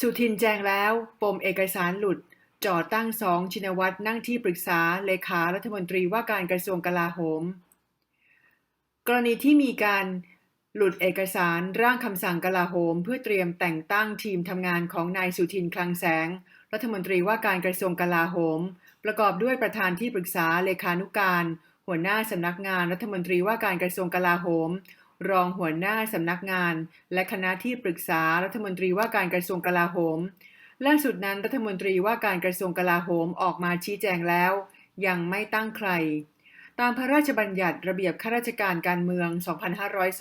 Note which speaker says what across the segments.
Speaker 1: สุทินแจงแล้ว ปมเอกสารหลุด จ่อตั้งสองชินวัตรนั่งที่ปรึกษาเลขารัฐมนตรีว่าการกระทรวงกลาโหม กรณีที่มีการหลุดเอกสารร่างคำสั่งกลาโหม เพื่อเตรียมแต่งตั้งทีมทำงานของนายสุทินคลังแสง รัฐมนตรีว่าการกระทรวงกลาโหม ประกอบด้วยประธานที่ปรึกษาเลขานุการ หัวหน้าสำนักงานรัฐมนตรีว่าการกระทรวงกลาโหม รองหัวหน้าสำนักงาน และคณะที่ปรึกษารัฐมนตรีว่าการกระทรวงกลาโหม ล่าสุดนั้นรัฐมนตรีว่าการกระทรวงกลาโหมออกมาชี้แจงแล้ว ยังไม่ตั้งใคร ตามพระราชบัญญัติระเบียบข้าราชการการเมือง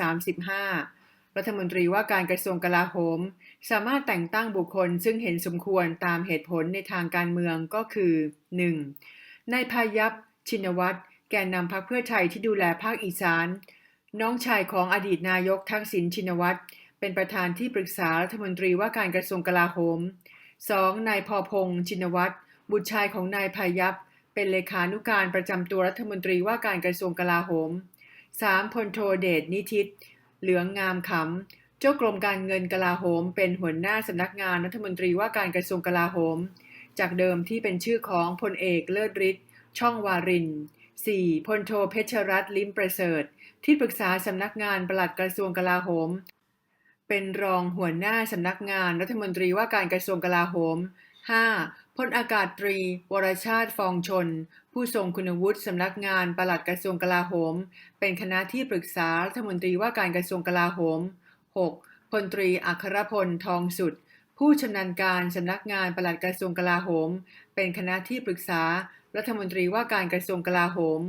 Speaker 1: 2535 รัฐมนตรีว่าการกระทรวงกลาโหม สามารถแต่งตั้งบุคคลซึ่งเห็นสมควรตามเหตุผลในทางการเมืองก็คือ 1. นายพายัพชินวัตรแกนนำพรรคเพื่อไทยที่ดูแลภาคอีสาน น้องชายของอดีตนายกทักษิณชินวัตร เป็นประธานที่ปรึกษารัฐมนตรีว่าการกระทรวงกลาโหม 2. นายพอพงษ์ชินวัตร บุตรชายของนายพายัพ เป็นเลขานุการประจำตัวรัฐมนตรีว่าการกระทรวงกลาโหม 3. พลโทเดชนิทิตเหลืองงามขำ เจ้ากรมการเงินกลาโหม เป็นหัวหน้าสำนักงานรัฐมนตรีว่าการกระทรวงกลาโหม จากเดิมที่เป็นชื่อของพลเอกเลิศฤทธิ์ช่องวาริน 4. พลโทเพชรรัตน์ลิ้มประเสริฐ ที่ปรึกษาสำนักงานปลัดกระทรวงกลาโหม เป็นรองหัวหน้าสำนักงานรัฐมนตรีว่าการกระทรวงกลาโหม 5. พลอากาศตรี วรชาติฟองชน ผู้ทรงคุณวุฒิสำนักงานปลัดกระทรวงกลาโหม เป็นคณะที่ปรึกษารัฐมนตรีว่าการกระทรวงกลาโหม 6. พลตรีอัครพลทองสุด ผู้ชำนาญการสำนักงานปลัดกระทรวงกลาโหม เป็นคณะที่ปรึกษา รัฐมนตรีว่าการกระทรวงกลาโหม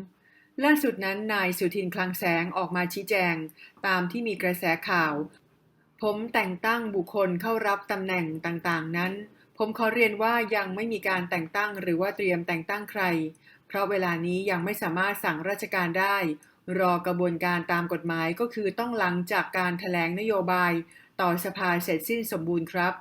Speaker 1: ล่าสุดนั้นนายสุทินคลังแสงออกมาชี้แจง ตามที่มีกระแสข่าว ผมแต่งตั้งบุคคลเข้ารับตำแหน่งต่างๆ นั้น ผมขอเรียนว่ายังไม่มีการแต่งตั้งหรือว่าเตรียมแต่งตั้งใคร เพราะเวลานี้ยังไม่สามารถสั่งราชการได้ รอกระบวนการตามกฎหมายก็คือต้องหลังจากการแถลงนโยบาย ต่อสภาเสร็จสิ้นสมบูรณ์ครับ